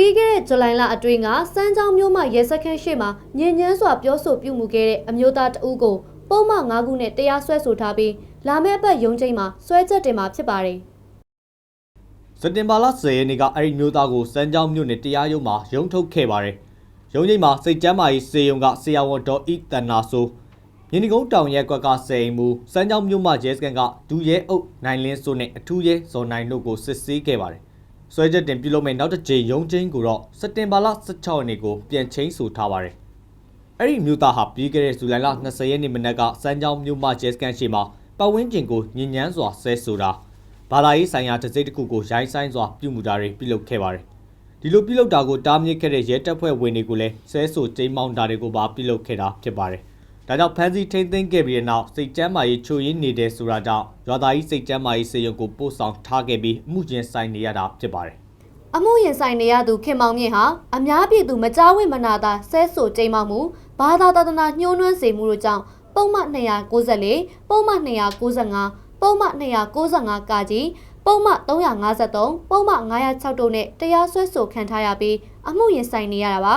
ပြီးခဲ့တဲ့ဇူလိုင်လအတွင်းကစမ်းချောင်းမြို့မှရဲစခန်းရှိမှာညဉ့်ညမ်းစွာပြောဆိုပြုမှုခဲ့တဲ့အမျိုးသားတဦးကိုပုံမှန်၅ခုနဲ့တရားစွဲဆိုထားပြီးလာမယ့်အပတ်ရုံးချိန်မှာစွဲချက်တင်မှာဖြစ်ပါတယ်စက်တင်ဘာလ10ရက်နေ့ကအဲ့ဒီမျိုးသားကိုစမ်းကြောင်းမြို့နယ်တရားရုံးမှာရုံးထုတ်ခဲ့ပါတယ်။ရုံးချိန်မှာစိတ်ကျမ်းမာရေးစေယုံကဆရာဝန်ဒေါ်ဤတန်နာဆိုမြင်းဒီကုန်းတောင်ရဲကွက်ကစေအိမ်မူစမ်းကြောင်းမြို့မှာရဲစခန်းကဒူရဲအုပ်နိုင်လင်းစိုးနဲ့အထူးရဲဇော်နိုင်တို့ကိုစစ်ဆေးခဲ့ပါတယ်။ ဆွဲချက်တင်ပြုလုပ်မဲ့နောက်တစ်ကြိမ်ရုံးချင်းကိုတော့စက်တင်ဘာလ16ရက်နေ့ကိုပြန်ချင်းဆိုထားပါတယ်။အဲ့ဒီမြို့သားဟာပြီးခဲ့တဲ့ဇူလိုင်လ20ရက်နေ့မနက်ကစမ်းချောင်းမြို့မကျဲစကန်ရှိမှာပတ်ဝန်းကျင်ကိုညဉ့်ညမ်းစွာဆဲဆိုတာဘာသာရေးဆိုင်ရာတစ်စိတ်တစ်ခုကိုရိုင်းဆိုင်စွာပြုမှုတာတွေပြုလုပ်ခဲ့ပါတယ်။ဒီလိုပြုလုပ်တာကိုတားမြစ်ခဲ့တဲ့ရဲတပ်ဖွဲ့ဝင်တွေကိုလည်းဆဲဆိုတိမ်မောင်းတာတွေကိုပါပြုလုပ်ခဲ့တာဖြစ်ပါတယ်။ ဒါကြောင့်ဖမ်းဆီးထိန်းသိမ်းခဲ့ပြီးတဲ့နောက်စိတ်ကျမ်းမာရေးချို့ရင်းနေတဲ့ဆိုတာကြောင့်ရွာသားကြီးစိတ်ကျမ်းမာရေးစေရုံကိုပို့ဆောင်ထားခဲ့ပြီးအမှုချင်းဆိုင်နေရတာဖြစ်ပါတယ်။အမှုရင်ဆိုင်နေရသူခင်မောင်မြင့်ဟာအများပြည်သူမကြားဝင်မနာသာဆဲဆိုတိမ်မောက်မှုဘာသာတဒနာညှိုးနှွမ်းစေမှုတို့ကြောင့်ပုံမှန်294ပုံမှန်295ပုံမှန်295ကာကြီးပုံမှန်353ပုံမှန်906တို့နဲ့တရားစွဲဆိုခံထားရပြီးအမှုရင်ဆိုင်နေရတာပါ